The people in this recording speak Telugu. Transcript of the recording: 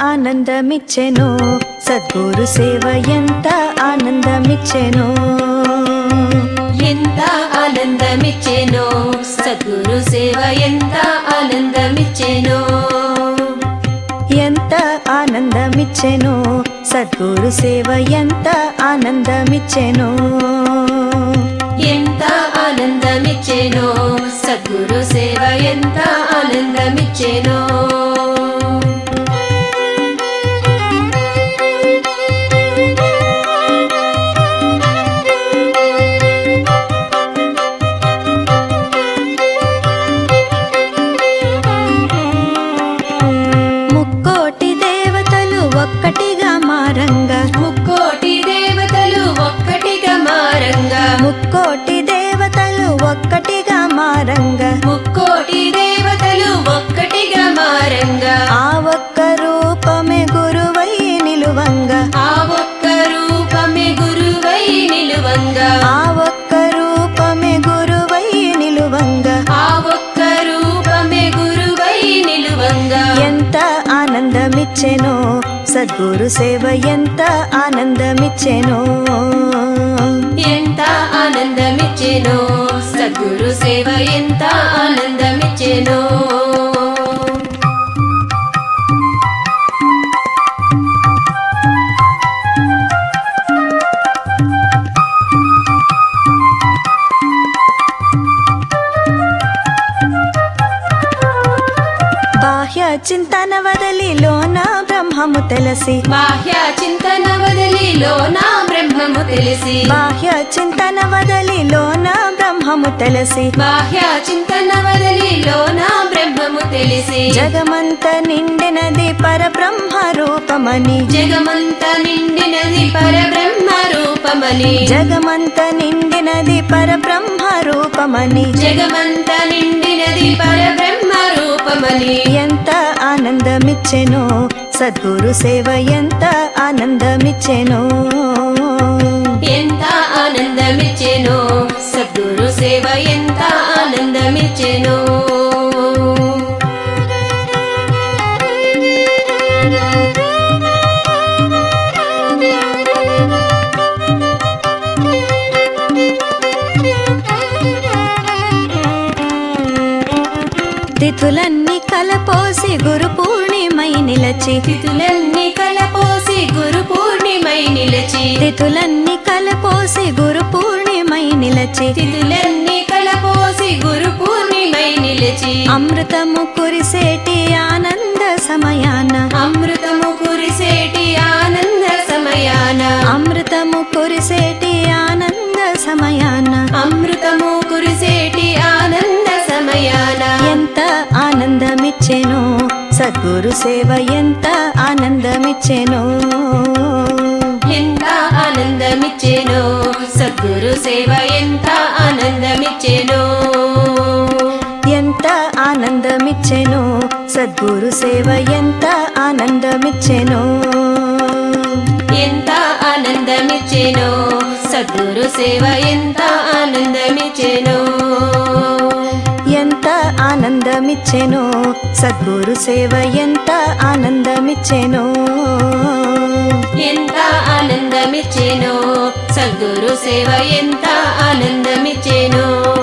ఆనందమిచ్చెను సద్గురు సేవ ఎంత ఆనందమిచ్చెను. ఎంత ఆనందమిచ్చేనో సద్గురు సేవ ఎంత ఆనందమిచ్చేనో. ఎంత ఆనందమిచ్చెను సద్గురు సేవ ఎంత ఆనందమిచ్చెను. ఎంత ఆనందమిచ్చేనో సద్గురు సేవ ఎంత ఆనందమిచ్చేనో. మారంగా. ముక్కోటి దేవతలు ఒక్కటిగా మారంగా. ఆ ఒక్క రూపమే గురువై నిలువంగా. ఆ ఒక్క రూపమే గురువై నిలువంగా. ఆ ఒక్క రూపమే గురువై నిలువంగా. ఆ ఒక్క రూపమే గురువై నిలువంగా. ఎంత ఆనందమిచ్చెనో సద్గురు సేవ ఎంత ఆనందమిచ్చెనో. ఎంత ఆనందమిచ్చేనో. సద్గురు సేవ ఎంత ఆనందమిచ్చేనో. బాహ్య చింతన వదలి లోన బ్రహ్మము తెలిసి. బాహ్య చింతన వదలి లోనా బ్రహ్మము తెలిసి. బాహ్య చింతన వదలి లోన బ్రహ్మము తెలిసి. బాహ్య చింతన వదలి లోనా బ్రహ్మము తెలిసి. జగమంత నిండినది పరబ్రహ్మ రూపమని. జగమంత నిండినది పరబ్రహ్మ రూపమని. జగమంత నిండినది పరబ్రహ్మ రూపమని. జగమంత నిండినది పరబ్రహ్మ రూపమని. ఎంత ఆనందమిచ్చెనో సద్గురు సేవ ఎంత ఆనందమిచ్చెనో. ఎంత ఆనందమిచ్చేనో సేవ ఎంత ఆనందమిచ్చేనో. తిథులన్నీ కలపోసి గురు పూర్ణిమై నిలచి. తిథులన్నీ కలపోసి గురు పూర్ణిమై నిలచి. తిథులన్నీ నిలచి తిథులన్నీ కలపోసి గురు పూర్ణిమై నిలిచి అమృతము కురిసేటి ఆనంద సమయాన అమృతము కురిసేటి ఆనంద సమయాన అమృతము కురిసేటి ఆనంద సమయాన అమృతము కురిసేటి ఆనంద సమయాన ఎంత ఆనందమిచ్చెనో సద్గురు సేవ ఎంత ఆనందమిచ్చెనో. ఎంత ఆనందమిచ్చేనో సద్గురు సేవ ఎంత ఆనందమిచ్చేనో? ఎంత ఆనందమిచ్చెనో? సద్గురు సేవ ఎంత ఆనందమిచ్చెనో? ఎంత ఆనందమిచ్చేనో? సద్గురు సేవ ఎంత ఆనందమిచ్చేనో? ఎంత ఆనందమిచ్చెనో? సద్గురు సేవ ఎంత ఆనందమిచ్చెనో? ఎంత ఆనందమిచ్చేనో సద్గురు సేవ ఎంత ఆనందమిచ్చేనో.